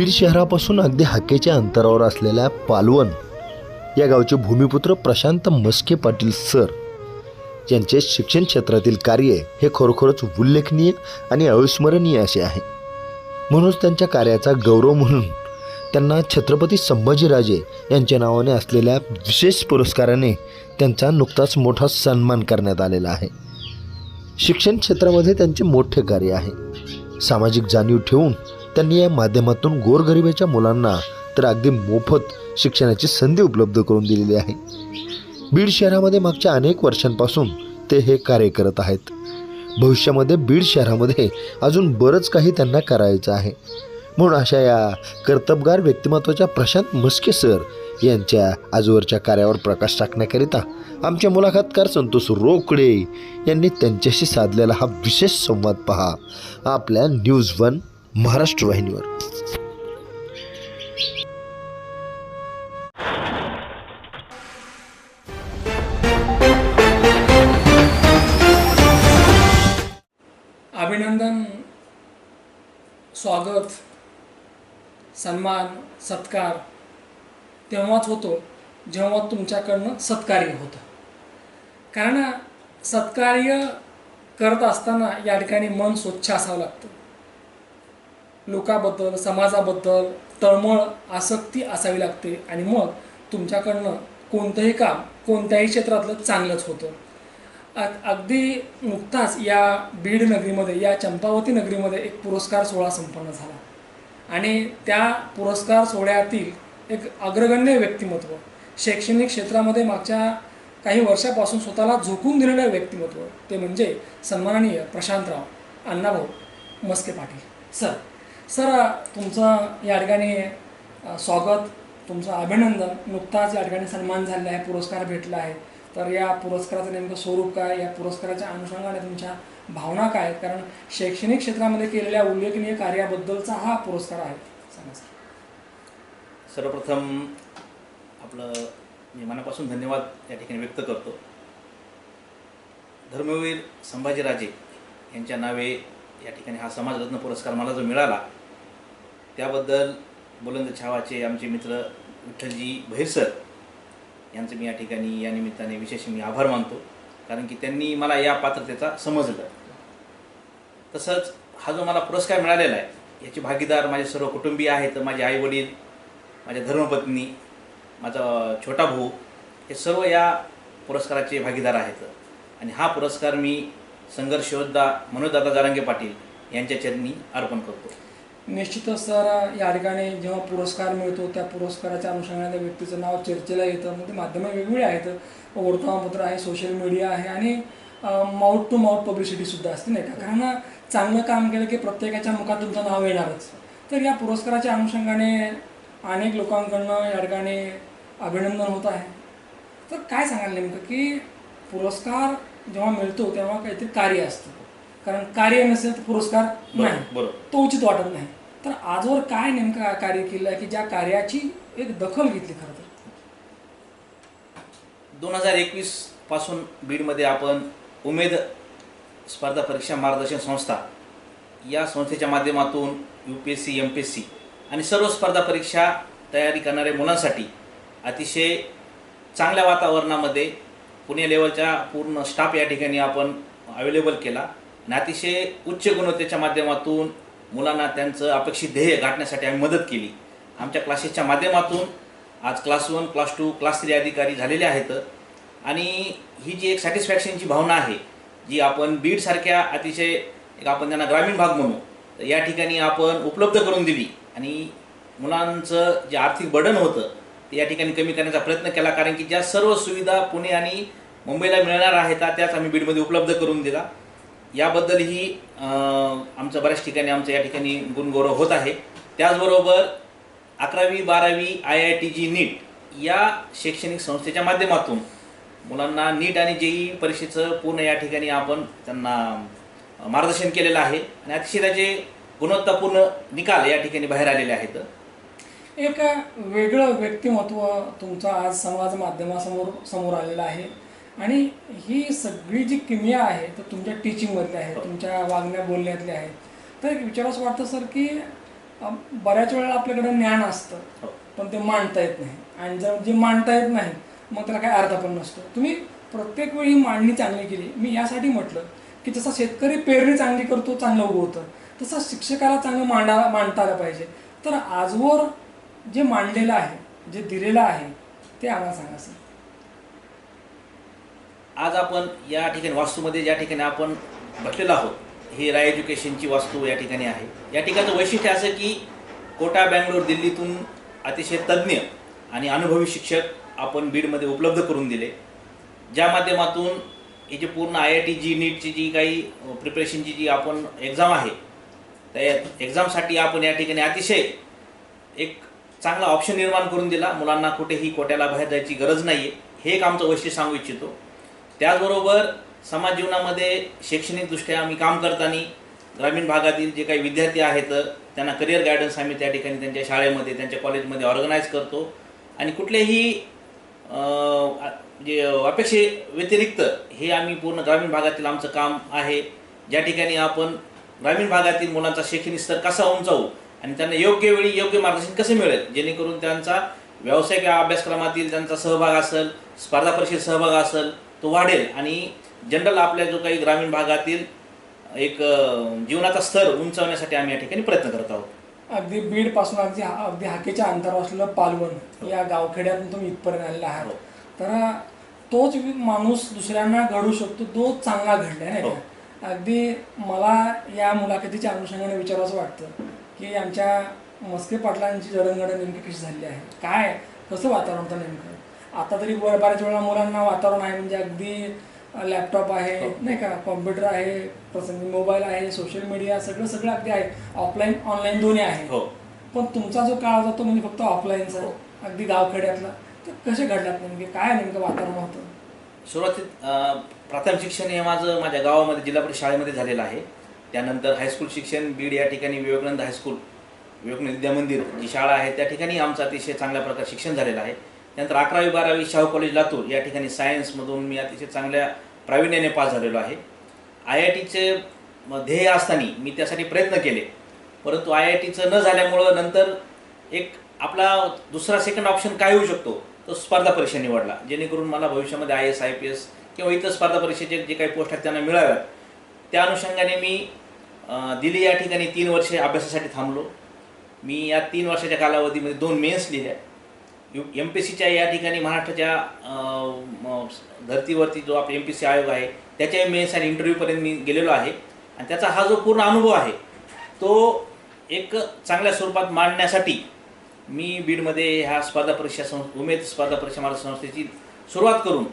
बीड शहरापासून अगदी हाकेच्या अंतरावर असलेल्या पालवण या गावचे भूमिपुत्र प्रशांत मस्के पाटील सर यांचे शिक्षण क्षेत्रातील कार्य हे खरोखरच उल्लेखनीय आणि अविस्मरणीय असे आहे. म्हणूनच त्यांच्या कार्याचा गौरव म्हणून त्यांना छत्रपती संभाजीराजे यांच्या नावाने असलेल्या विशेष पुरस्काराने त्यांचा नुकताच मोठा सन्मान करण्यात आलेला आहे. शिक्षण क्षेत्रामध्ये त्यांचे मोठे कार्य आहे. सामाजिक जाणीव ठेवून त्यांनी या माध्यमातून गोरगरिबाच्या मुलांना तर अगदी मोफत शिक्षणाची संधी उपलब्ध करून दिलेली आहे. बीड शहरामध्ये मागच्या अनेक वर्षांपासून ते हे कार्य करत आहेत. भविष्यामध्ये बीड शहरामध्ये अजून बरंच काही त्यांना करायचं आहे. म्हणून अशा या कर्तबगार व्यक्तिमत्वाच्या प्रशांत मस्के सर यांच्या आजवरच्या कार्यावर प्रकाश टाकण्याकरिता आमचे मुलाखतकार संतोष रोकडे यांनी त्यांच्याशी साधलेला हा विशेष संवाद पहा. आपल्या न्यूज वन महाराष्ट्र वाहिनीवर. अभिनंदन स्वागत सन्मान सत्कार. तेव्हाच होतो जेव्हा तुमच्याकडनं सत्कार्य होतं. कारण सत्कार्य करत असताना या ठिकाणी मन स्वच्छ असावं लागतं. लोकाबद्दल समाजाबद्दल तळमळ आसक्ती असावी लागते आणि मग तुमच्याकडनं कोणतंही काम कोणत्याही क्षेत्रातलं चांगलंच होतं. अगदी नुकताच या बीड नगरीमध्ये या चंपावती नगरीमध्ये एक पुरस्कार सोहळा संपन्न झाला. आणि त्या पुरस्कार सोहळ्यातील एक अग्रगण्य व्यक्तिमत्व शैक्षणिक क्षेत्रामध्ये मागच्या काही वर्षापासून स्वतःला झोकून दिलेलं व्यक्तिमत्व ते म्हणजे सन्माननीय प्रशांतराव अण्णाभाऊ मस्के पाटील. सर. सर तुमचं या ठिकाणी स्वागत. तुमचं अभिनंदन. नुकताच या ठिकाणी सन्मान झालेला आहे पुरस्कार भेटला आहे. तर या पुरस्काराचं नेमकं स्वरूप काय? या पुरस्काराच्या अनुषंगाने तुमच्या भावना काय आहेत? कारण शैक्षणिक क्षेत्रामध्ये केलेल्या उल्लेखनीय कार्याबद्दलचा हा पुरस्कार आहे. सांगा सर. सर्वप्रथम आपलं मी मनापासून धन्यवाद या ठिकाणी व्यक्त करतो. धर्मवीर संभाजीराजे यांच्या नावे या ठिकाणी हा समाजरत्न पुरस्कार मला जो मिळाला त्याबद्दल बुलंद छावाचे आमचे मित्र विठ्ठलजी भैरसर यांचं मी या ठिकाणी या निमित्ताने विशेष मी आभार मानतो. कारण की त्यांनी मला या पात्रतेचा समजलं तसंच हा जो मला पुरस्कार मिळालेला आहे याचे भागीदार माझे सर्व कुटुंबीय आहेत माझे आई वडील माझ्या धर्मपत्नी माझा छोटा भाऊ हे सर्व या पुरस्काराचे भागीदार आहेत. आणि हा पुरस्कार मी संघर्षयोद्धा मनोजदादा जारंगे पाटील यांच्या चरणी अर्पण करतो. निश्चितच सर या ठिकाणी जेव्हा पुरस्कार मिळतो त्या पुरस्काराच्या अनुषंगाने त्या व्यक्तीचं नाव चर्चेला येतं. मग ते माध्यमं वेगवेगळी आहेत. वर्तमानपत्र आहे सोशल मीडिया आहे आणि माउथ टू माउथ पब्लिसिटीसुद्धा असते नाही का? कारण चांगलं काम केलं की प्रत्येकाच्या मुखात तुमचं नाव येणारच. तर या पुरस्काराच्या अनुषंगाने अनेक लोकांकडनं या ठिकाणी अभिनंदन होत आहे. तर काय सांगाल नेमकं की पुरस्कार जेव्हा मिळतो तेव्हा काहीतरी कार्य असतं. कारण कार्य नसेल तर पुरस्कार नाही. बरोबर. तो उचित वाटत नाही. तर आजवर काय नेमकं कार्य केलं आहे की ज्या कार्याची एक दखल घेतली खरं तर? दोन हजार एकवीसपासून बीडमध्ये आपण उमेद स्पर्धा परीक्षा मार्गदर्शन संस्था या संस्थेच्या माध्यमातून U P S C M P S C आणि सर्व स्पर्धा परीक्षा तयारी करणाऱ्या मुलांसाठी अतिशय चांगल्या वातावरणामध्ये पुणे लेवलच्या पूर्ण स्टाफ या ठिकाणी आपण अवेलेबल केला आणि अतिशय उच्च गुणवत्तेच्या माध्यमातून मुलांना त्यांचं अपेक्षित ध्येय गाठण्यासाठी आम्ही मदत केली. आमच्या क्लासेसच्या माध्यमातून आज class one class two class three अधिकारी झालेले आहेत. आणि ही जी एक सॅटिस्फॅक्शनची भावना आहे जी आपण बीडसारख्या अतिशय एक आपण त्यांना ग्रामीण भाग म्हणू तर या ठिकाणी आपण उपलब्ध करून दिली. आणि मुलांचं जे आर्थिक बर्डन होतं ते या ठिकाणी कमी करण्याचा प्रयत्न केला. कारण की ज्या सर्व सुविधा पुणे आणि मुंबईला मिळणार आहेत त्याच आम्ही बीडमध्ये उपलब्ध करून दिला याबद्दलही आमचं बऱ्याच ठिकाणी आमचं या ठिकाणी गुणगौरव होत आहे. त्याचबरोबर अकरावी बारावी I I T JEE NEET या शैक्षणिक संस्थेच्या माध्यमातून मुलांना नीट आणि जेई परीक्षेचं पूर्ण या ठिकाणी आपण त्यांना मार्गदर्शन केलेलं आहे. आणि अतिशय त्याचे गुणवत्तापूर्ण निकाल या ठिकाणी बाहेर आलेले आहेत. एक वेगळं व्यक्तिमत्व तुमचं आज समाज माध्यमासमोर समोर आलेलं आहे. आणि ही सगळी जी किमया आहे तर तुमच्या टीचिंगमधली आहे तुमच्या वागण्या बोलण्यातली आहे. तर एक विचारावंसं वाटतं सर की बऱ्याच वेळेला आपल्याकडे ज्ञान असतं हो. पण ते मांडता येत नाही. आणि जर जे मांडता येत नाही मग त्याला काही अर्थ पण नसतो. तुम्ही प्रत्येक वेळी मांडणी चांगली केली. मी यासाठी म्हटलं की जसा शेतकरी पेरणी चांगली करतो चांगलं उगवतं तसं शिक्षकाला चांगलं मांडा मांडता आलं पाहिजे. तर आजवर जे मांडलेलं आहे जे दिलेलं आहे ते आम्हाला सांगा सर. आज आपण या ठिकाणी वास्तूमध्ये ज्या ठिकाणी आपण बसलेलो आहोत ही राय एज्युकेशनची वास्तू या ठिकाणी आहे. या ठिकाणचं वैशिष्ट्य असं की कोटा बँगलोर दिल्लीतून अतिशय तज्ज्ञ आणि अनुभवी शिक्षक आपण बीडमध्ये उपलब्ध करून दिले. ज्या माध्यमातून हे जे पूर्ण आय आय टी जी नीटची जी काही प्रिपरेशनची जी आपण एक्झाम आहे त्या एक्झामसाठी आपण या ठिकाणी अतिशय एक चांगला ऑप्शन निर्माण करून दिला. मुलांना कुठेही कोट्याला बाहेर जायची गरज नाही आहे हे एक आमचं वैशिष्ट्य सांगू इच्छितो. त्याचबरोबर समाज जीवनामध्ये शैक्षणिकदृष्ट्या आम्ही काम करताना ग्रामीण भागातील जे काही विद्यार्थी आहेत त्यांना करिअर गायडन्स आम्ही त्या ठिकाणी त्यांच्या शाळेमध्ये त्यांच्या कॉलेजमध्ये ऑर्गनाईज करतो. आणि कुठलेही जे अपेक्षे व्यतिरिक्त हे आम्ही पूर्ण ग्रामीण भागातील आमचं काम आहे. ज्या ठिकाणी आपण ग्रामीण भागातील मुलांचा शैक्षणिक स्तर कसा उंचावू आणि त्यांना योग्य वेळी योग्य मार्गदर्शन कसे मिळेल जेणेकरून त्यांचा व्यावसायिक अभ्यासक्रमातील त्यांचा सहभाग असेल स्पर्धा परीक्षेत सहभाग असेल तो वाढेल. आणि जनरल आपल्या जो काही ग्रामीण भागातील एक जीवनाचा स्तर उंचावण्यासाठी आम्ही या ठिकाणी प्रयत्न करत आहोत. अगदी बीडपासून अगदी अगदी हाकेच्या अंतरावर असलेलं पालवण या गावखेड्यातून तुम्ही इथपर्यंत आलेला आहात. हो. तर तोच माणूस दुसऱ्यांना घडू शकतो तो चांगला घडलाय नाही हो. का अगदी मला या मुलाखतीच्या अनुषंगाने विचारावं वाटतं की आमच्या मस्के पाटलांची जडणघडण नेमकी कशी झाली आहे? काय? कसं वातावरण होतं नेमकं? आता तरी बऱ्याच वेळा मुलांना वातावरण आहे म्हणजे अगदी लॅपटॉप आहे हो. नाही का? कॉम्प्युटर आहे प्रसंगी मोबाईल आहे सोशल मीडिया सगळं सगळं अगदी आहे. ऑफलाईन ऑनलाईन दोन्ही आहे. हो. पण तुमचा जो काळ होता तो म्हणजे फक्त ऑफलाईनचा हो. अगदी गावखेड्यातला. तर कसे घडलात नेमके? काय नेमकं वातावरण होतं? सुरुवातीत प्राथमिक शिक्षण हे माझं माझ्या गावामध्ये जिल्हा परिषद शाळेमध्ये झालेलं आहे. त्यानंतर हायस्कूल शिक्षण बीड या ठिकाणी विवेकानंद हायस्कूल विवेकानंद विद्या मंदिर जी शाळा आहे त्या ठिकाणी आमचं अतिशय चांगल्या प्रकारे शिक्षण झालेलं आहे. त्यानंतर अकरावी बारावी शाहू कॉलेज लातूर. या ठिकाणी सायन्समधून मी अतिशय चांगल्या प्रावीण्याने पास झालेलो आहे. आय आय टीचे ध्येय असताना मी त्यासाठी प्रयत्न केले. परंतु आय आय टीचं न झाल्यामुळं नंतर एक आपला दुसरा सेकंड ऑप्शन काय होऊ शकतो तो स्पर्धा परीक्षा निवडला. जेणेकरून मला भविष्यामध्ये I S I P S किंवा इतर स्पर्धा परीक्षेचे जे काही पोस्ट आहेत त्यांना मिळाव्यात. त्या अनुषंगाने मी दिल्ली या ठिकाणी तीन वर्षे अभ्यासासाठी थांबलो. मी या तीन वर्षाच्या कालावधीमध्ये दोन मेन्स लिहिल्या. यू एम पी सीच्या या ठिकाणी महाराष्ट्राच्या धर्तीवरती जो आपला एम पी सी आयोग आहे त्याच्या मेन्स आणि इंटरव्ह्यूपर्यंत मी गेलेलो आहे. आणि त्याचा हा जो पूर्ण अनुभव आहे तो एक चांगल्या स्वरूपात मांडण्यासाठी मी बीडमध्ये ह्या स्पर्धा परीक्षा सं उमेद स्पर्धा परीक्षा मार्ग संस्थेची सुरुवात करून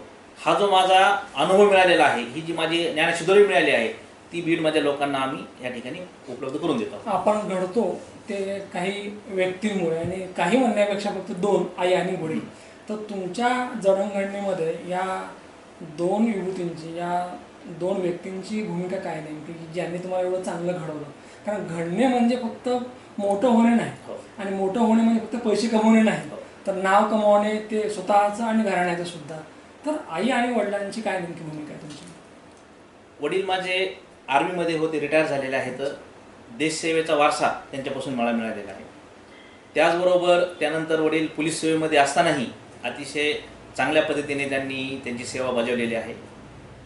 हा जो माझा अनुभव मिळालेला आहे ही जी माझी ज्ञानशिदोरी मिळाली आहे ती बीडमधल्या लोकांना आम्ही या ठिकाणी उपलब्ध करून देतो. आपण घडतो. ते काही व्यक्तींमुळे आणि काही म्हणण्यापेक्षा फक्त दोन आई आणि वडील. तर तुमच्या जडणघडणीमध्ये या दोन युवतींची या दोन व्यक्तींची भूमिका काय नेमकी की ज्यांनी तुम्हाला एवढं चांगलं घडवलं? कारण घडणे म्हणजे फक्त मोठं होणे नाही. हो. आणि मोठं होणे म्हणजे फक्त पैसे कमवणे नाही. हो. तर नाव कमवणे ते स्वतःचं आणि घराण्याचं सुद्धा. तर आई आणि वडिलांची काय नेमकी भूमिका आहे तुमची? वडील माझे आर्मीमध्ये होते रिटायर झालेले आहेत. देशसेवेचा वारसा त्यांच्यापासून मला मिळालेला आहे. त्याचबरोबर त्यानंतर वडील पोलीस सेवेमध्ये असतानाही अतिशय चांगल्या पद्धतीने त्यांनी त्यांची सेवा बजावलेली आहे.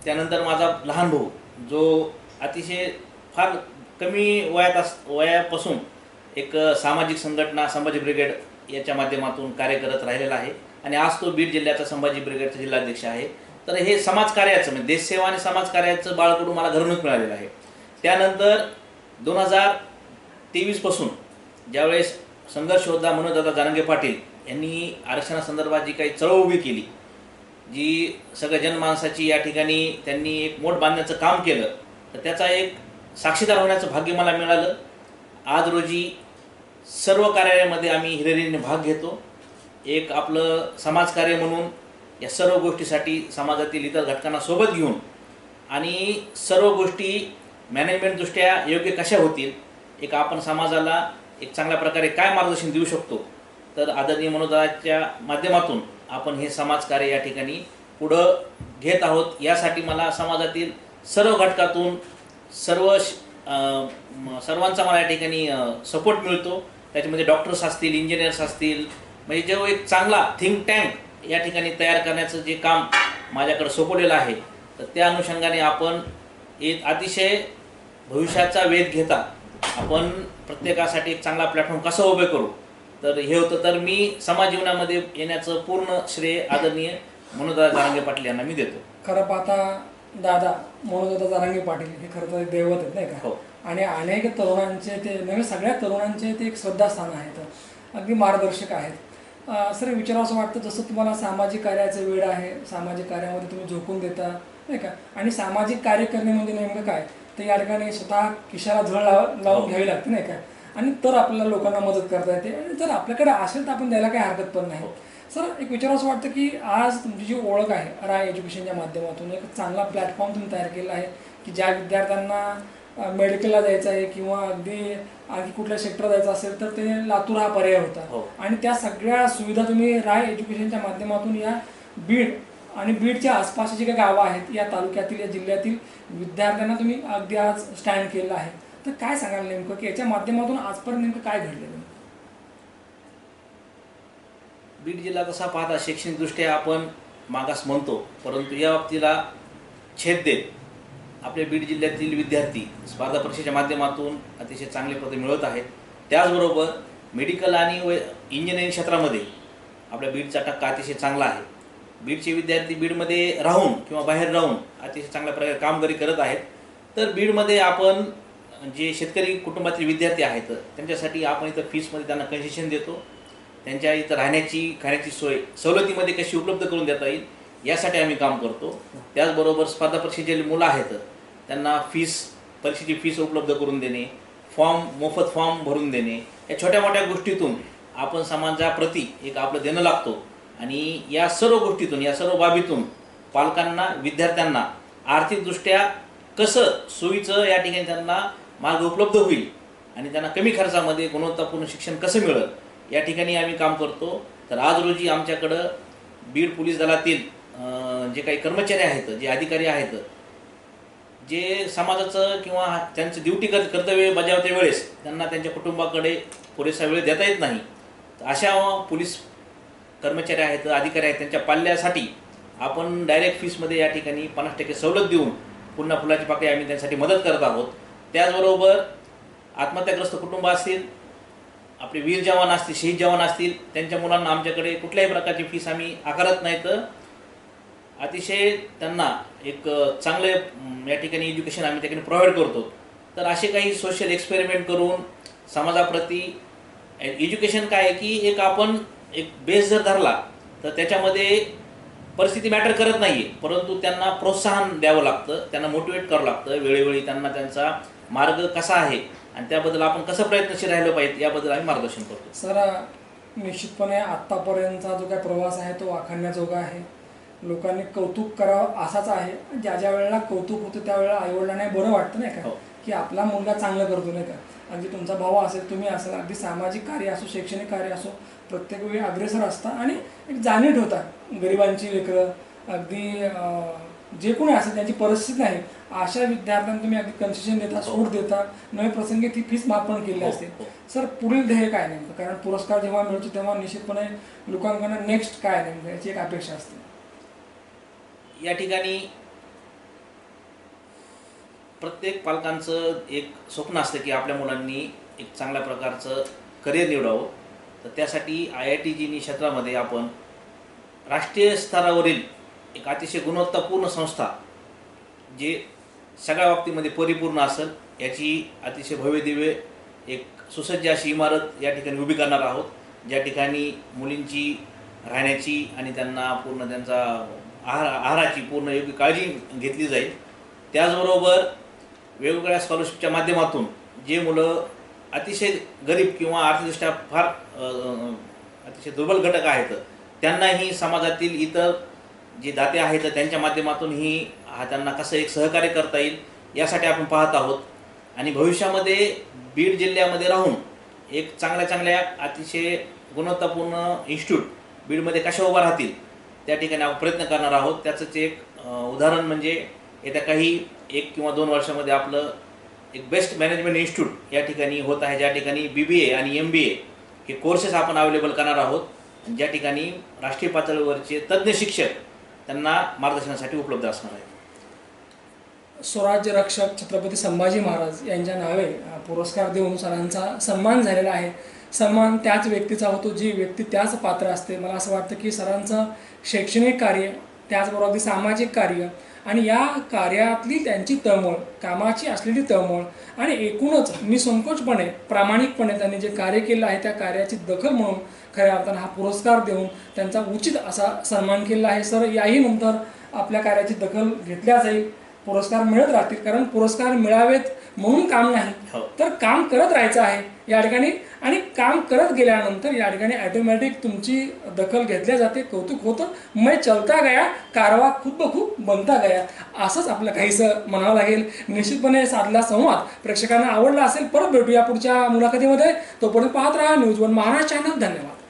त्यानंतर माझा लहान भाऊ जो अतिशय फार कमी वयात अस वयापासून एक सामाजिक संघटना संभाजी ब्रिगेड याच्या माध्यमातून कार्य करत राहिलेला आहे आणि आज तो बीड जिल्ह्याचा संभाजी ब्रिगेडचा जिल्हाध्यक्ष आहे. तर हे समाजकार्याचं म्हणजे देशसेवा आणि समाजकार्याचं बाळकडून मला घरूनच मिळालेलं आहे. त्यानंतर दोन हजार तेवीसपासून ज्यावेळेस संघर्ष म्हणून दादा जानंगे पाटील यांनी आरक्षणासंदर्भात जी काही चळवळ उभी केली जी सगळ्या जनमानसाची या ठिकाणी त्यांनी एक मोठ बांधण्याचं काम केलं तर त्याचा एक साक्षीदार होण्याचं भाग्य मला मिळालं. आज रोजी सर्व कार्यालयामध्ये आम्ही हिरेरीने भाग घेतो. एक आपलं समाजकार्य म्हणून या सर्व गोष्टीसाठी समाजातील इतर घटकांना सोबत घेऊन आणि सर्व गोष्टी मॅनेजमेंटदृष्ट्या योग्य कशा होतील? एक आपण समाजाला एक चांगल्या प्रकारे काय मार्गदर्शन देऊ शकतो? तर आदरणीय मनोदराच्या माध्यमातून आपण हे समाजकार्य या ठिकाणी पुढं घेत आहोत. यासाठी मला समाजातील सर्व घटकातून सर्व श- सर्वांचा मला या ठिकाणी सपोर्ट मिळतो. त्याच्यामध्ये डॉक्टर्स असतील इंजिनियर्स असतील म्हणजे जो एक चांगला थिंक टँक या ठिकाणी तयार करण्याचं जे काम माझ्याकडे सोपवलेलं आहे तर त्या अनुषंगाने आपण एक अतिशय भविष्याचा वेध घेता आपण प्रत्येकासाठी एक चांगला प्लॅटफॉर्म कसं उभे करू? तर हे होतं. तर मी समाज जीवनामध्ये येण्याचं पूर्ण श्रेय आदरणीय मनोदा जारांगे पाटील यांना मी देतो. खरं पाहता दादा मनोजदादा जारांगे पाटील हे खरं तर दैवत आहेत नाही का? हो. आणि अनेक तरुणांचे ते नव्हे सगळ्या तरुणांचे ते एक श्रद्धास्थान आहेत अगदी मार्गदर्शक आहेत. अं, सर विचारावं असं वाटतं जसं तुम्हाला सामाजिक कार्याचं वेळ आहे सामाजिक कार्यामध्ये तुम्ही झोकून देता नाही का? आणि सामाजिक कार्य करणे म्हणजे नेमकं काय? तर या ठिकाणी स्वतः खिशाला झळ लाव लावून घ्यावी लागते नाही का? आणि तर आपल्याला लोकांना मदत करता येते. आणि जर आपल्याकडे असेल तर आपण द्यायला काही हरकत पण नाही. सर एक विचार असं वाटतं की आज तुमची जी ओळख आहे राय एज्युकेशनच्या माध्यमातून एक चांगला प्लॅटफॉर्म तुम्ही तयार केला आहे की ज्या विद्यार्थ्यांना मेडिकलला जायचं आहे किंवा अगदी आणखी कुठल्या सेक्टर जायचं असेल तर ते लातूर हा पर्याय होता. हो. आणि त्या सगळ्या सुविधा तुम्ही राय एज्युकेशनच्या माध्यमातून या बीड आणि बीडच्या आसपासची जी काही गावं आहेत या तालुक्यातील या जिल्ह्यातील विद्यार्थ्यांना तुम्ही अगदी आज स्टँड केलं आहे. तर काय सांगाल नेमकं? की याच्या माध्यमातून आजपर्यंत नेमकं काय घडलेलं बीड जिल्हा कसा पाहता शैक्षणिकदृष्ट्या आपण मागास म्हणतो परंतु या बाबतीला छेद देत आपल्या बीड जिल्ह्यातील विद्यार्थी स्पर्धा परीक्षेच्या माध्यमातून अतिशय चांगले पद मिळवत आहेत. त्याचबरोबर मेडिकल आणि व इंजिनिअरिंग क्षेत्रामध्ये आपल्या बीडचा टक्का अतिशय चांगला आहे. बीडचे विद्यार्थी बीडमध्ये राहून किंवा बाहेर राहून अतिशय चांगल्या प्रकारे कामगिरी करत आहेत. तर बीडमध्ये आपण जे शेतकरी कुटुंबातील विद्यार्थी आहेत त्यांच्यासाठी आपण इथं फीसमध्ये त्यांना कन्सेशन देतो. त्यांच्या इथं राहण्याची खाण्याची सोय सवलतीमध्ये कशी उपलब्ध करून देता येईल यासाठी आम्ही काम करतो. त्याचबरोबर स्पर्धा परीक्षेचे जे मुलं आहेत त्यांना फीस परीक्षेची फीस उपलब्ध करून देणे फॉर्म मोफत फॉर्म भरून देणे या छोट्या मोठ्या गोष्टीतून आपण समाजाप्रती एक आपलं देणं लागतो. आणि या सर्व गोष्टीतून या सर्व बाबीतून पालकांना विद्यार्थ्यांना आर्थिकदृष्ट्या कसं सोयीचं या ठिकाणी त्यांना मार्ग उपलब्ध होईल आणि त्यांना कमी खर्चामध्ये गुणवत्तापूर्ण शिक्षण कसं मिळेल या ठिकाणी आम्ही काम करतो. तर आज रोजी आमच्याकडं बीड पोलीस दलातील जे काही कर्मचारी आहेत जे अधिकारी आहेत जे समाजाचं किंवा त्यांचं ड्युटी कर कर्तव्य बजावते वेळेस त्यांना त्यांच्या कुटुंबाकडे पुरेसा वेळ देता येत नाही. तर अशा पोलीस कर्मचारी आहेत अधिकारी आहेत त्यांच्या पाल्यासाठी आपण डायरेक्ट फीसमध्ये या ठिकाणी पन्नास टक्के सवलत देऊन पुन्हा फुलाची पाकळी आम्ही त्यांसाठी मदत करत आहोत. त्याचबरोबर आत्महत्याग्रस्त कुटुंब असतील आपले वीर जवान असतील शहीद जवान असतील त्यांच्या मुलांना आमच्याकडे कुठल्याही प्रकारची फीस आम्ही आकारत नाही. तर अतिशय त्यांना एक चांगलं चांगले या ठिकाणी एज्युकेशन आम्ही त्या ठिकाणी प्रोव्हाइड करतो. तर असे काही सोशल एक्सपेरिमेंट करून समाजाप्रती एज्युकेशन काय आहे की एक आपण एक बेस जर धरला तर त्याच्यामध्ये परिस्थिती मॅटर करत नाही आहे परंतु त्यांना प्रोत्साहन द्यावं लागतं त्यांना मोटिवेट करावं लागतं. वेळोवेळी त्यांना त्यांचा मार्ग कसा आहे आणि त्याबद्दल आपण कसं प्रयत्नशील राहिलं पाहिजे याबद्दल आम्ही मार्गदर्शन करतो. सर निश्चितपणे आत्तापर्यंतचा जो काय प्रवास आहे तो वाखाणण्याजोगा आहे. लोकांनी कौतुक करावं असाच आहे. ज्या ज्या वेळेला कौतुक होतं त्यावेळेला आईवडिलांना बरं वाटतं नाही का? हो. की आपला मुलगा चांगलं करतो नाही का? अगदी तुमचा भाऊ असेल तुम्ही असाल अगदी सामाजिक कार्य असो शैक्षणिक कार्य असो प्रत्येक वेळी अग्रेसर असता आणि एक जाणीव ठेवता गरिबांची लेकरं. अगदी जे कोणी असेल त्यांची परिस्थिती नाही. अशा विद्यार्थ्यांना तुम्ही अगदी कन्सेशन देता सूट देता. नवे प्रसंगी ती फीस माफ पण केली हो, असते. हो. सर पुढील ध्येय काय नेमकं? कारण पुरस्कार जेव्हा मिळतो तेव्हा निश्चितपणे लोकांकडनं नेक्स्ट काय नेमकं याची एक अपेक्षा असते. या ठिकाणी प्रत्येक पालकांचं एक स्वप्न असतं की आपल्या मुलांनी एक चांगल्या प्रकारचं करिअर निवडावं. तर त्यासाठी आय आय टी जीनी क्षेत्रामध्ये आपण राष्ट्रीय स्तरावरील एक अतिशय गुणवत्तापूर्ण संस्था जे सगळ्या बाबतीमध्ये परिपूर्ण असेल याची अतिशय भव्यदिव्य एक सुसज्ज अशी इमारत या ठिकाणी उभी करणार आहोत. ज्या ठिकाणी मुलींची राहण्याची आणि त्यांना पूर्ण त्यांचा आहार आहाराची पूर्ण योग्य काळजी घेतली जाईल. त्याचबरोबर वेगवेगळ्या स्कॉलरशिपच्या माध्यमातून जे मुलं अतिशय गरीब किंवा आर्थिकदृष्ट्या फार अतिशय दुर्बल घटक आहेत त्यांनाही समाजातील इतर जे दाते आहेत त्यांच्या माध्यमातून ही हा त्यांना कसं एक सहकार्य करता येईल यासाठी आपण पाहत आहोत. आणि भविष्यामध्ये बीड जिल्ह्यामध्ये राहून एक चांगल्या चांगल्या अतिशय गुणवत्तापूर्ण इन्स्टिट्यूट बीडमध्ये कशा उभा राहतील त्या ठिकाणी आपण प्रयत्न करणार आहोत. त्याचंच एक उदाहरण म्हणजे येत्या काही एक किंवा दोन वर्षामध्ये आपलं एक बेस्ट मॅनेजमेंट इन्स्टिट्यूट या ठिकाणी होत आहे ज्या ठिकाणी बी बी ए आणि एम बी ए हे कोर्सेस आपण अवेलेबल करणार आहोत. ज्या ठिकाणी राष्ट्रीय पातळीवरचे तज्ज्ञ शिक्षक त्यांना मार्गदर्शनासाठी उपलब्ध असणार आहेत. स्वराज्य रक्षक छत्रपती संभाजी महाराज यांच्या नावे पुरस्कार देऊन सरांचा सन्मान झालेला आहे. सन्मान त्याच व्यक्तीचा होतो जी व्यक्ती त्याच पात्र असते. मला असं वाटतं की सरांचं शैक्षणिक कार्य त्याचबरोबर अगदी सामाजिक कार्य आणि या कार्यातली त्यांची तळमळ कामाची असलेली तळमळ आणि एकूणच निसंकोचपणे प्रामाणिकपणे त्यांनी जे कार्य केलं आहे त्या कार्याची दखल म्हणून खऱ्या अर्थानं हा पुरस्कार देऊन त्यांचा उचित असा सन्मान केलेला आहे. सर याही नंतर आपल्या कार्याची दखल घेतल्या जाईल. पुरस्कार मिळत राहतील कारण पुरस्कार मिळावेत म्हणून काम नाही. हो. तर काम करत राहायचं आहे या ठिकाणी. आणि काम करत गेल्यानंतर या ठिकाणी ऑटोमॅटिक तुमची दखल घेतल्या जाते कौतुक होतं. मैं चलता गया कारवा खूप खूप बनता गया. असंच आपलं काहीसं म्हणावं लागेल. निश्चितपणे साधला संवाद प्रेक्षकांना आवडला असेल. परत भेटूया पुढच्या मुलाखतीमध्ये. तोपर्यंत पाहत राहा न्यूज वन महाराष्ट्र चॅनल. धन्यवाद.